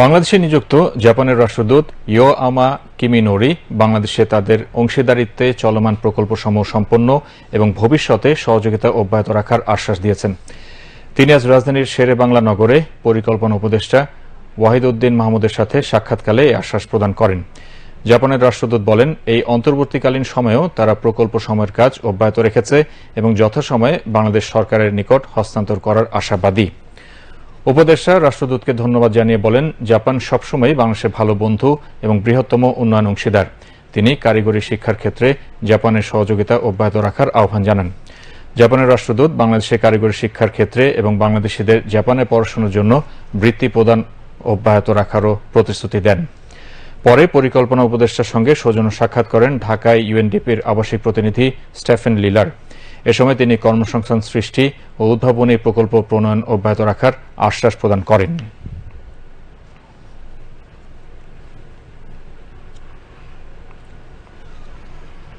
বাংলাদেশে নিযুক্ত জাপানের রাষ্ট্রদূত ইয়ো আমা কিমিনোরি বাংলাদেশে তাদের অংশীদারিত্বে চলমান প্রকল্পসমূহ সম্পন্ন এবং ভবিষ্যতে সহযোগিতা অব্যাহত রাখার আশ্বাস দিয়েছেন। তিনি আজ রাজধানীর শেরে বাংলা নগরে পরিকল্পনা উপদেষ্টা ওয়াহিদ উদ্দিন মাহমুদের সাথে সাক্ষাৎকালে এই আশ্বাস প্রদান করেন। জাপানের রাষ্ট্রদূত বলেন, এই অন্তর্বর্তীকালীন সময়েও তারা প্রকল্প সময়ের কাজ অব্যাহত রেখেছে এবং যথাসময়ে বাংলাদেশ সরকারের নিকট হস্তান্তর করার আশাবাদী। উপদেষ্টা রাষ্ট্রদূতকে ধন্যবাদ জানিয়ে বলেন, জাপান সবসময় বাংলাদেশের ভালো বন্ধু এবং বৃহত্তম উন্নয়ন অংশীদার। তিনি কারিগরি শিক্ষার ক্ষেত্রে জাপানের সহযোগিতা অব্যাহত রাখার আহ্বান জানান। জাপানের রাষ্ট্রদূত বাংলাদেশে কারিগরি শিক্ষার ক্ষেত্রে এবং বাংলাদেশিদের জাপানে পড়াশোনার জন্য বৃত্তি প্রদান অব্যাহত রাখারও প্রতিশ্রুতি দেন। পরে পরিকল্পনা উপদেষ্টার সঙ্গে সৌজন্য সাক্ষাৎ করেন ঢাকায় ইউএনডিপির আবাসিক প্রতিনিধি স্টেফেন লিলার। এ সময় তিনি কর্মসংস্থান সৃষ্টি ও উদ্ভাবনী প্রকল্প প্রণয়ন অব্যাহত রাখার আশ্বাস প্রদান করেন।